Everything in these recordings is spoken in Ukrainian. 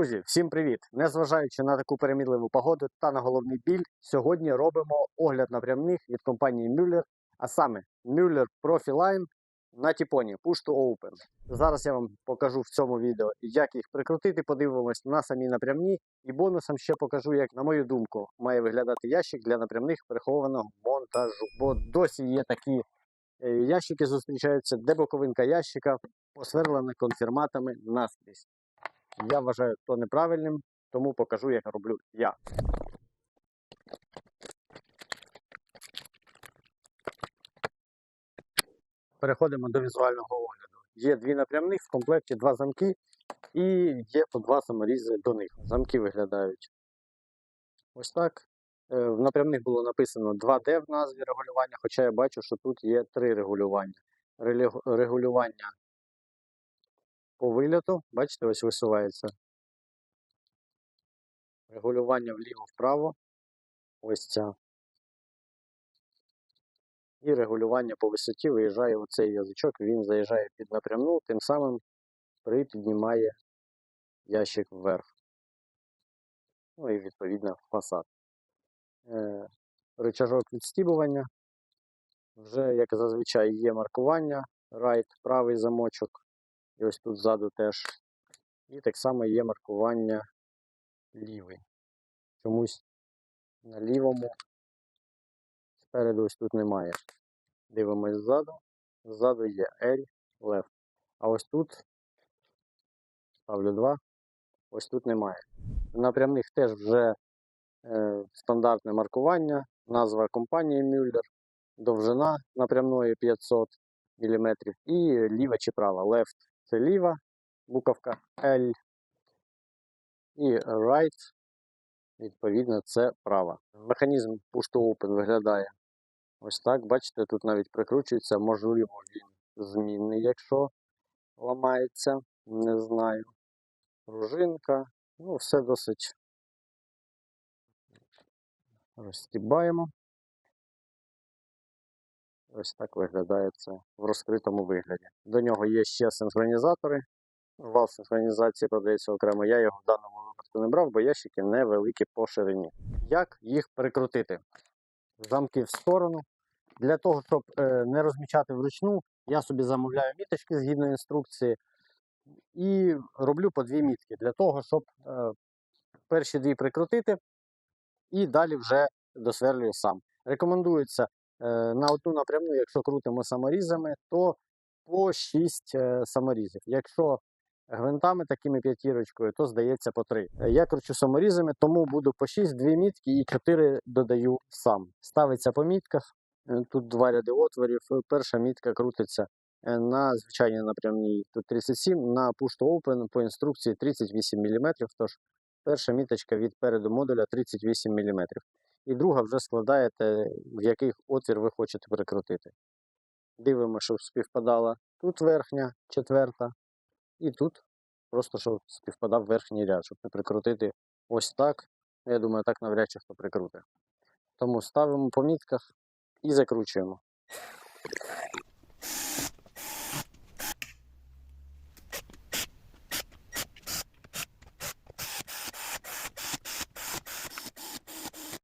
Друзі, всім привіт! Незважаючи на таку перемірливу погоду та на головний біль, сьогодні робимо огляд напрямних від компанії Müller, а саме Müller Profiline на Тіпоні Push to Open. Зараз я вам покажу в цьому відео, як їх прикрутити, подивимось на самі напрямні, і бонусом ще покажу, як, на мою думку, має виглядати ящик для напрямних прихованого монтажу. Бо досі є такі е, ящики, зустрічаються, де боковинка ящика посверлена конфірматами наскрізь. Я вважаю то неправильним, тому покажу, як роблю я. Переходимо до візуального огляду. Є дві напрямних, в комплекті два замки і є по два саморізи до них. Замки виглядають ось так. Е, В напрямних було написано 2D в назві регулювання, хоча я бачу, що тут є три регулювання. Регулювання по вильоту, бачите, ось висувається. Регулювання вліво-вправо. Ось ця. І регулювання по висоті виїжджає оцей язичок, він заїжджає під напрямну, тим самим припіднімає ящик вверх. Ну і відповідно фасад. Е, рычажок відстібування. Вже, як зазвичай, є маркування. Right, правий замочок. І ось тут ззаду теж. І так само є маркування лівий. Чомусь на лівому спереду ось тут немає. Дивимось ззаду. Ззаду є L, left. А ось тут ставлю 2. Ось тут немає. В напрямних теж вже е, стандартне маркування, назва компанії Müller, довжина напрямної 500 мм і ліва чи права. Left це буковка L. І right, відповідно, це права. Механізм push to open виглядає ось так. Бачите, тут навіть прикручується, можливо, він змінний, якщо ламається. Не знаю. Пружинка. Ну, все досить розстібаємо. Ось так виглядає це в розкритому вигляді. До нього є ще синхронізатори. Вал синхронізації продається окремо. Я його в даному випадку не брав, бо ящики невеликі по ширині. Як їх прикрутити? Замки в сторону. Для того, щоб е, не розмічати вручну, я собі замовляю міточки згідно інструкції і роблю по дві мітки для того, щоб е, перші дві прикрутити і далі вже досверлюю сам. Рекомендується на одну напрямну, якщо крутимо саморізами, то по 6 е, саморізів. Якщо гвинтами такими п'ятірочкою, то здається по 3. Я кручу саморізами, тому буду по 6, 2 мітки і 4 додаю сам. Ставиться по мітках. Е, Тут два ряди отворів. Е, Перша мітка крутиться е, на звичайній напрямній тут 37, на push to open по інструкції 38 мм. Тож перша міточка від переду модуля 38 мм. І друга вже складаєте, в який отвір ви хочете прикрутити. Дивимося, щоб співпадала тут верхня, четверта, і тут просто щоб співпадав верхній ряд, щоб не прикрутити ось так. Я думаю, так навряд чи хто прикрутить. Тому ставимо по мітках і закручуємо.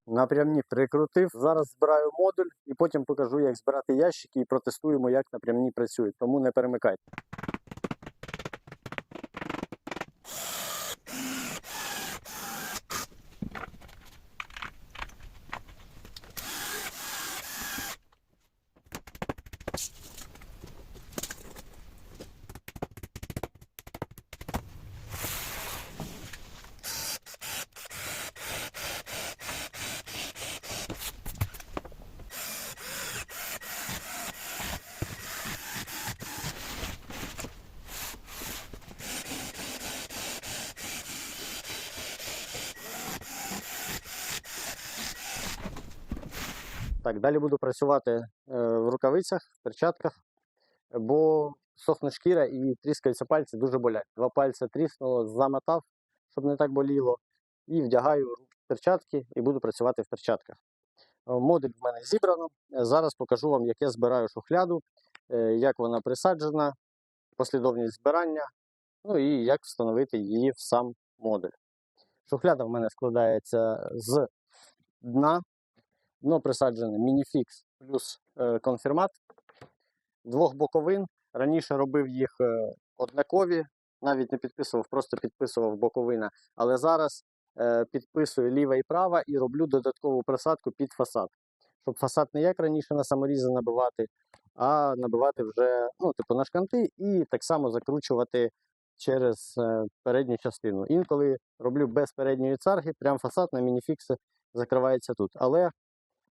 Напрямні прикрутив. Зараз збираю модуль і потім покажу, як збирати ящики і протестуємо, як напрямні працюють. Тому не перемикайте. Так, далі буду працювати е, в рукавицях, в перчатках, бо сохне шкіра і тріскаються пальці, дуже болять. Два пальці тріснуло, замотав, щоб не так боліло. І вдягаю перчатки і буду працювати в перчатках. Е, Модуль в мене зібрано. Зараз покажу вам, як я збираю шухляду, е, як вона присаджена, послідовність збирання, ну і як встановити її в сам модуль. Шухляда в мене складається з дна. Дно присаджене мініфікс плюс е, конфірмат. Двох боковин. Раніше робив їх е, однакові, навіть не підписував, просто підписував боковина. Але зараз е, підписую ліва і права і роблю додаткову присадку під фасад. Щоб фасад не як раніше на саморізи набивати, а набивати вже ну, типу, на шканти і так само закручувати через передню частину. Інколи роблю без передньої царги, прям фасад на мініфікси закривається тут. Але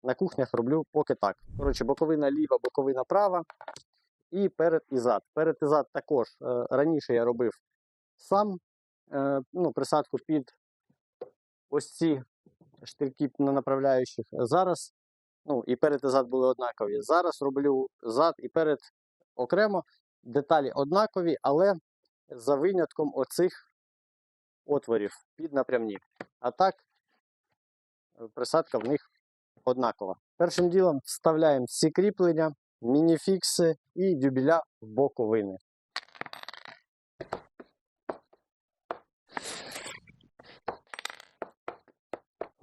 на кухнях роблю поки так. Коротше, боковина ліва, боковина права і перед і зад. Перед і зад також е, раніше я робив сам е, ну, присадку під ось ці штирки на направляючих. Зараз ну, і перед і зад були однакові. Зараз роблю зад і перед окремо. Деталі однакові, але за винятком оцих отворів під напрямні. А так, е, присадка в них однакова. Першим ділом вставляємо всі кріплення, мініфікси і дюбеля в боковини.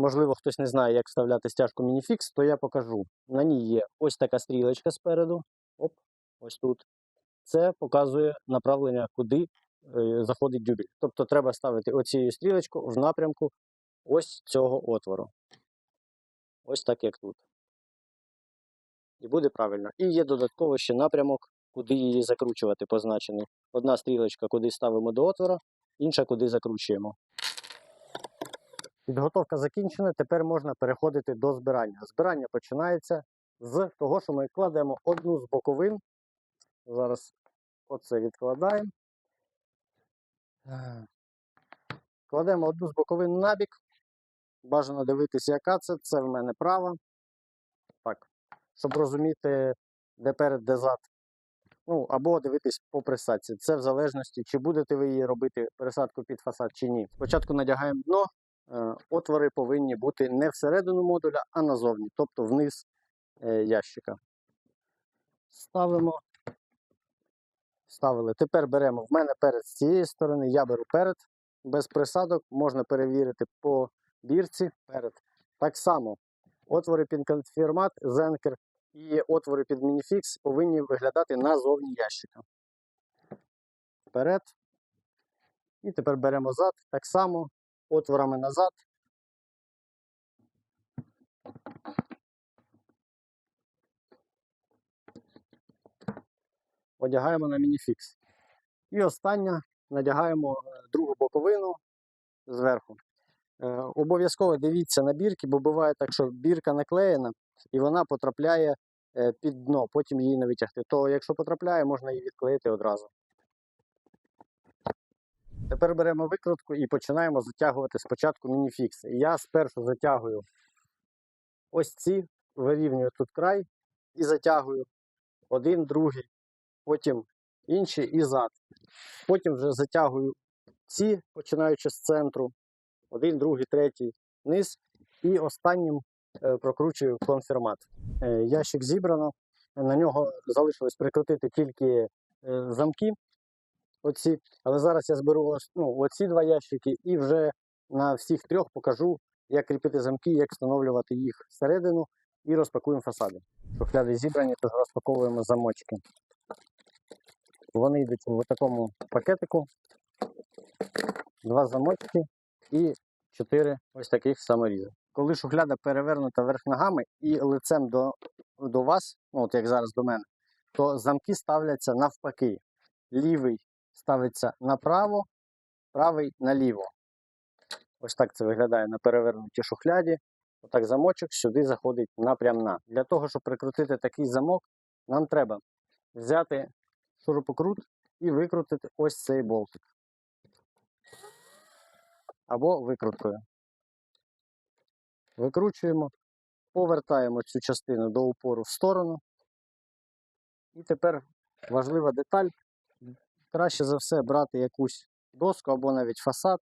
Можливо, хтось не знає, як вставляти стяжку мініфікс, то я покажу. На ній є ось така стрілочка спереду. Оп, ось тут. Це показує направлення, куди е, заходить дюбель. Тобто треба ставити оцю стрілочку в напрямку ось цього отвору. Ось так, як тут. І буде правильно. І є додатково ще напрямок, куди її закручувати позначений. Одна стрілочка, куди ставимо до отвора, інша, куди закручуємо. Підготовка закінчена, тепер можна переходити до збирання. Збирання починається з того, що ми кладемо одну з боковин. Зараз оце відкладаємо. Е, Кладемо одну з боковин на бік. Бажано дивитися, яка це. Це в мене права. Так, щоб розуміти, де перед, де зад. Ну, або дивитись по присадці. Це в залежності, чи будете ви її робити пересадку під фасад чи ні. Спочатку надягаємо дно. Е, Отвори повинні бути не всередину модуля, а назовні, тобто вниз е, ящика. Ставимо. Ставили. Тепер беремо в мене перед з цієї сторони, я беру перед, без присадок, можна перевірити по бірці перед. Так само отвори під конфірмат, зенкер і отвори під мініфікс повинні виглядати назовні ящика. Вперед. І тепер беремо зад, так само отворами назад. Одягаємо на мініфікс. І остання надягаємо е, другу боковину зверху. Е, Обов'язково дивіться на бірки, бо буває так, що бірка наклеєна і вона потрапляє е, під дно, потім її не витягти. То якщо потрапляє, можна її відклеїти одразу. Тепер беремо викрутку і починаємо затягувати спочатку мініфікси. Я спершу затягую ось ці, вирівнюю тут край і затягую один, другий, потім інший і зад. Потім вже затягую ці, починаючи з центру, один, другий, третій, низ. І останнім е, прокручую конфірмат. Е, ящик зібрано. На нього залишилось прикрутити тільки е, замки. Оці. Але зараз я зберу ну, оці два ящики і вже на всіх трьох покажу, як кріпити замки, як встановлювати їх всередину і розпакуємо фасади. Шухляди зібрані, то розпаковуємо замочки. Вони йдуть в такому пакетику. Два замочки і чотири ось таких саморізи. Коли шухляда перевернута вверх ногами і лицем до, до вас, ну, от як зараз до мене, то замки ставляться навпаки. Лівий ставиться направо, правий наліво. Ось так це виглядає на перевернутій шухляді. Отак замочок сюди заходить напрямна. Для того, щоб прикрутити такий замок, нам треба взяти шурупокрут і викрутити ось цей болтик. Або викруткою. Викручуємо, повертаємо цю частину до упору в сторону. І тепер важлива деталь. Краще за все брати якусь доску або навіть фасад,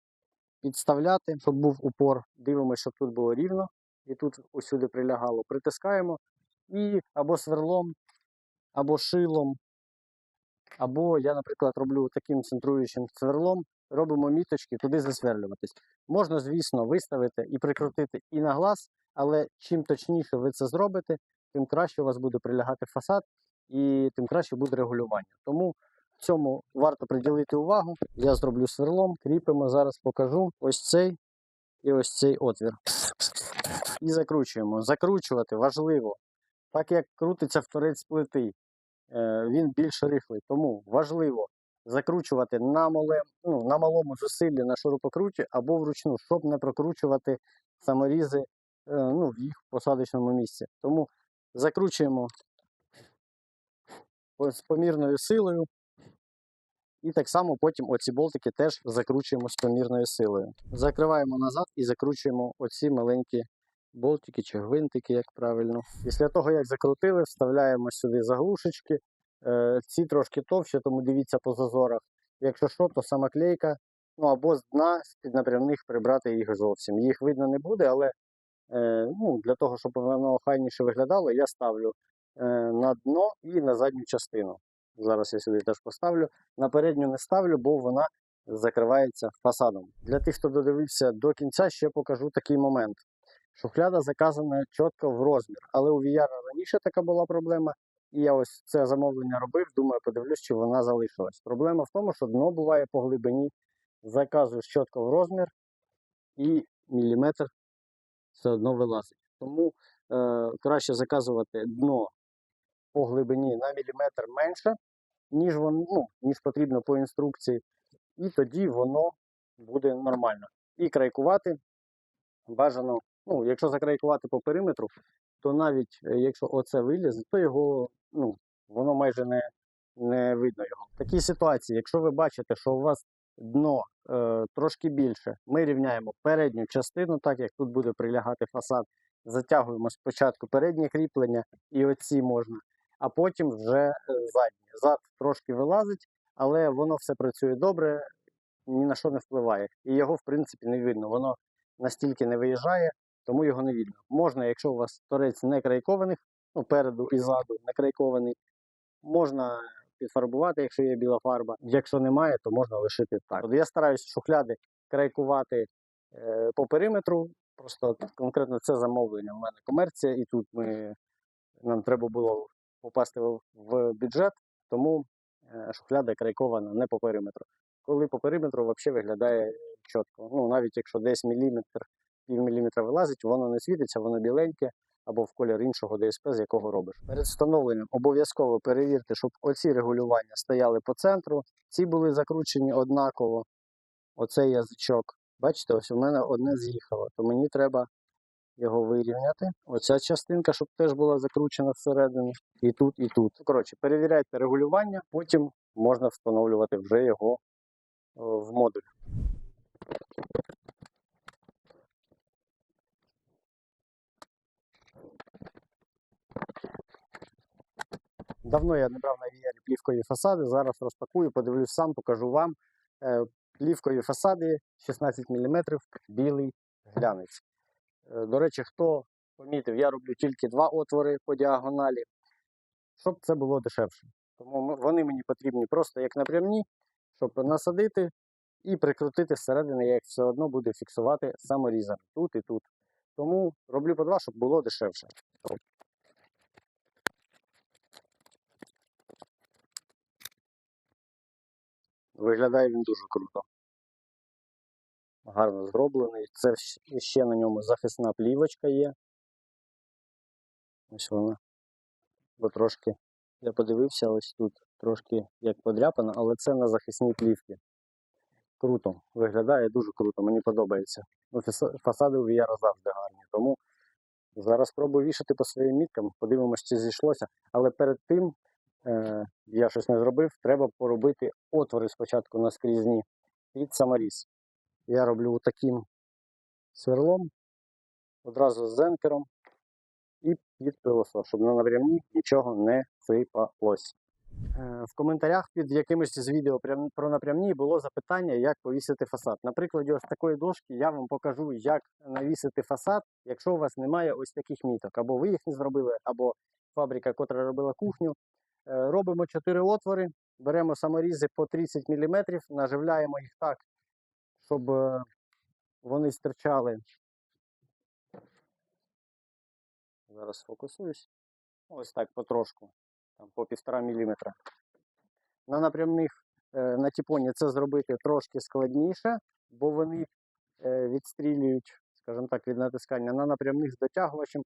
підставляти, щоб був упор. Дивимося, щоб тут було рівно. І тут усюди прилягало. Притискаємо і або сверлом, або шилом, або я, наприклад, роблю таким центруючим сверлом робимо міточки, куди засверлюватись. Можна, звісно, виставити і прикрутити і на глаз, але чим точніше ви це зробите, тим краще у вас буде прилягати фасад і тим краще буде регулювання. Тому цьому варто приділити увагу. Я зроблю сверлом, кріпимо, зараз покажу ось цей і ось цей отвір. І закручуємо. Закручувати важливо. Так як крутиться вторець плити, е, він більш рихлий. Тому важливо закручувати на, мале, ну, на малому зусиллі на шурупокруті або вручну, щоб не прокручувати саморізи е, ну, в їх посадочному місці. Тому закручуємо з помірною силою. І так само потім оці болтики теж закручуємо з помірною силою. Закриваємо назад і закручуємо оці маленькі болтики чи гвинтики, як правильно. Після того, як закрутили, вставляємо сюди заглушечки. Е, ці трошки товщі, тому дивіться по зазорах. Якщо що, то сама клейка, ну або з дна з під напрямних прибрати їх зовсім. Їх видно не буде, але е, ну, для того, щоб воно охайніше виглядало, я ставлю е, на дно і на задню частину. Зараз я сюди теж поставлю. На передню не ставлю, бо вона закривається фасадом. Для тих, хто додивився до кінця, ще покажу такий момент. Шухляда заказана чітко в розмір, але у VR раніше така була проблема. І я ось це замовлення робив, думаю, подивлюсь, чи вона залишилась. Проблема в тому, що дно буває по глибині, заказуєш чітко в розмір, і міліметр все одно вилазить. Тому е, краще заказувати дно по глибині на міліметр менше, ніж воно, ну, ніж потрібно по інструкції, і тоді воно буде нормально. І крайкувати бажано, ну, якщо закрайкувати по периметру, то навіть е, якщо оце вилізе, то його, ну, воно майже не, не видно його. В такій ситуації, якщо ви бачите, що у вас дно е, трошки більше, ми рівняємо передню частину, так як тут буде прилягати фасад, затягуємо спочатку переднє кріплення і оці можна, а потім вже е, задні. Зад трошки вилазить, але воно все працює добре, ні на що не впливає. І його, в принципі, не видно. Воно настільки не виїжджає, тому його не видно. Можна, якщо у вас торець не крайкованих, ну, переду і ззаду не крайкований, можна підфарбувати, якщо є біла фарба. Якщо немає, то можна лишити так. От я стараюся шухляди крайкувати е, по периметру. Просто конкретно це замовлення. У мене комерція, і тут ми, нам треба було попасти в, в бюджет, тому е, шухляда крайкована не по периметру. Коли по периметру взагалі виглядає чітко. Ну, навіть якщо десь міліметр, пів міліметра вилазить, воно не світиться, воно біленьке або в колір іншого ДСП, з якого робиш. Перед встановленням обов'язково перевірте, щоб оці регулювання стояли по центру, ці були закручені однаково. Оцей язичок. Бачите, ось у мене одне з'їхало, то мені треба його вирівняти. Оця частинка, щоб теж була закручена всередину. І тут, і тут. Коротше, перевіряйте регулювання, потім можна встановлювати вже його в модуль. Давно я не брав на VR плівкові фасади. Зараз розпакую, подивлюсь сам, покажу вам. Е, Плівкові фасади 16 мм, білий глянець. Е, До речі, хто помітив, я роблю тільки два отвори по діагоналі, щоб це було дешевше. Тому вони мені потрібні просто як напрямні, щоб насадити і прикрутити зсередини, я їх все одно буду фіксувати саморізами тут і тут. Тому роблю по два, щоб було дешевше. Виглядає він дуже круто. Гарно зроблений. Це ще на ньому захисна плівочка є. Ось вона. Бо трошки я подивився, ось тут трошки як подряпано, але це на захисній плівці. Круто. Виглядає дуже круто, мені подобається. Ну, Фасади у VR завжди гарні. Тому зараз спробую вішати по своїм міткам, подивимося, чи зійшлося. Але перед тим я щось не зробив, треба поробити отвори спочатку наскрізні під саморіз. Я роблю таким сверлом, одразу з зенкером і під пилосос, щоб на напрямні нічого не сипалось. Е, В коментарях під якимось з відео про напрямні було запитання, як повісити фасад. На прикладі ось такої дошки я вам покажу, як навісити фасад, якщо у вас немає ось таких міток. Або ви їх не зробили, або фабрика, котра робила кухню. Е, Робимо 4 отвори, беремо саморізи по 30 мм, наживляємо їх так, щоб е, вони стирчали. Зараз сфокусуюсь. Ось так потрошку, там по півтора міліметра. На напрямних е, на тіпоні це зробити трошки складніше, бо вони відстрілюють, скажімо так, від натискання. На напрямних з дотягувачем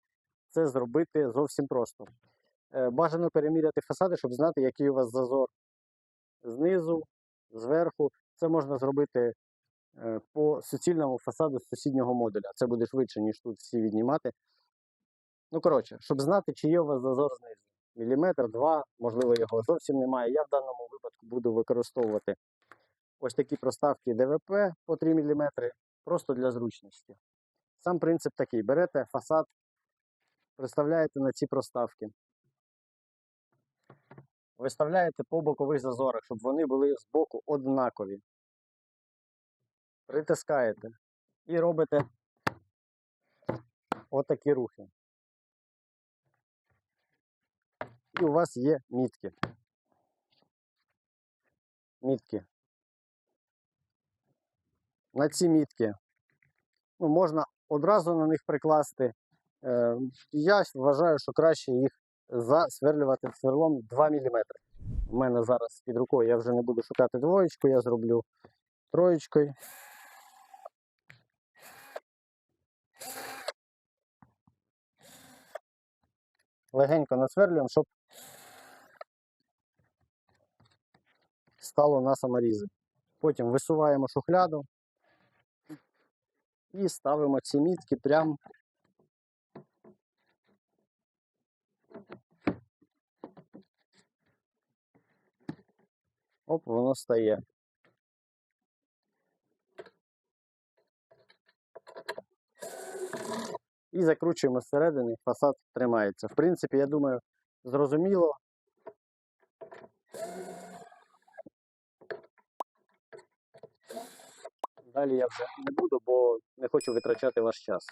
це зробити зовсім просто. Е, Бажано переміряти фасади, щоб знати, який у вас зазор знизу, зверху. Це можна зробити е, по суцільному фасаду сусіднього модуля. Це буде швидше, ніж тут всі віднімати. Ну, коротше, щоб знати, чи є у вас зазор знизу. Міліметр, два, можливо, його зовсім немає. Я в даному випадку буду використовувати ось такі проставки ДВП по 3 мм, просто для зручності. Сам принцип такий: берете фасад, приставляєте на ці проставки. Виставляєте по бокових зазорах, щоб вони були з боку однакові. Притискаєте і робите отакі рухи. І у вас є мітки. Мітки. На ці мітки ну, можна одразу на них прикласти. Е, я вважаю, що краще їх засверлювати сверлом 2 мм. У мене зараз під рукою я вже не буду шукати двоєчку, я зроблю троєчкою. Легенько насверлюємо, щоб стало на саморізи. Потім висуваємо шухляду і ставимо ці мітки прямо Оп, воно стає. І закручуємо зсередини, фасад тримається. В принципі, я думаю, зрозуміло. Далі я вже не буду, бо не хочу витрачати ваш час.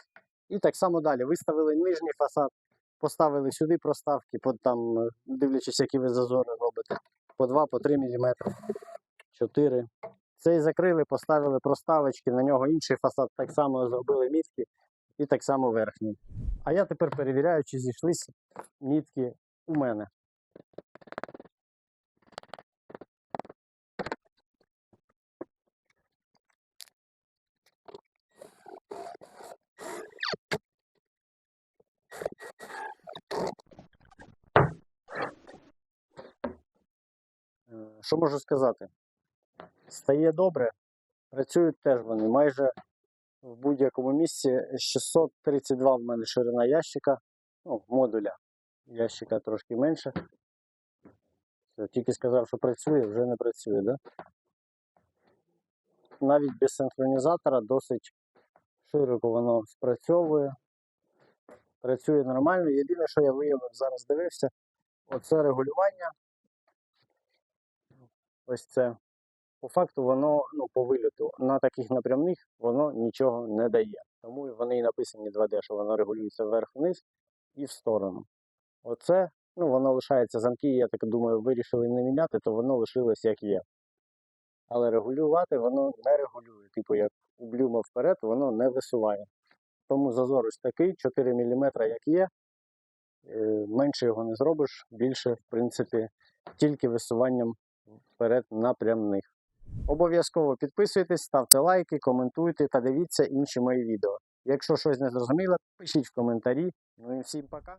І так само далі. Виставили нижній фасад, поставили сюди проставки, там, дивлячись, які ви зазори робите. По 2, по 3 мм, 4. Цей закрили, поставили проставочки, на нього інший фасад, так само зробили мітки і так само верхній. А я тепер перевіряю, чи зійшлися мітки у мене. Е, Що можу сказати? Стає добре, працюють теж вони майже в будь-якому місці. 632 в мене ширина ящика, ну, модуля. Ящика трошки менше. Все, тільки сказав, що працює, вже не працює, да? Навіть без синхронізатора досить широко воно спрацьовує. Працює нормально. Єдине, що я виявив, зараз дивився, оце регулювання. Ось це. По факту воно ну, по вильоту на таких напрямних воно нічого не дає. Тому вони і написані 2D, що воно регулюється вверх-вниз і в сторону. Оце, ну, воно лишається замки, я так думаю, вирішили не міняти, то воно лишилось як є. Але регулювати воно не регулює. Типу, як у блюма вперед, воно не висуває. Тому зазор ось такий, 4 мм як є. Е, Менше його не зробиш, більше, в принципі, тільки висуванням вперед напрямних. Обов'язково підписуйтесь, ставте лайки, коментуйте та дивіться інші мої відео. Якщо щось не зрозуміло, пишіть в коментарі. Ну і всім пока!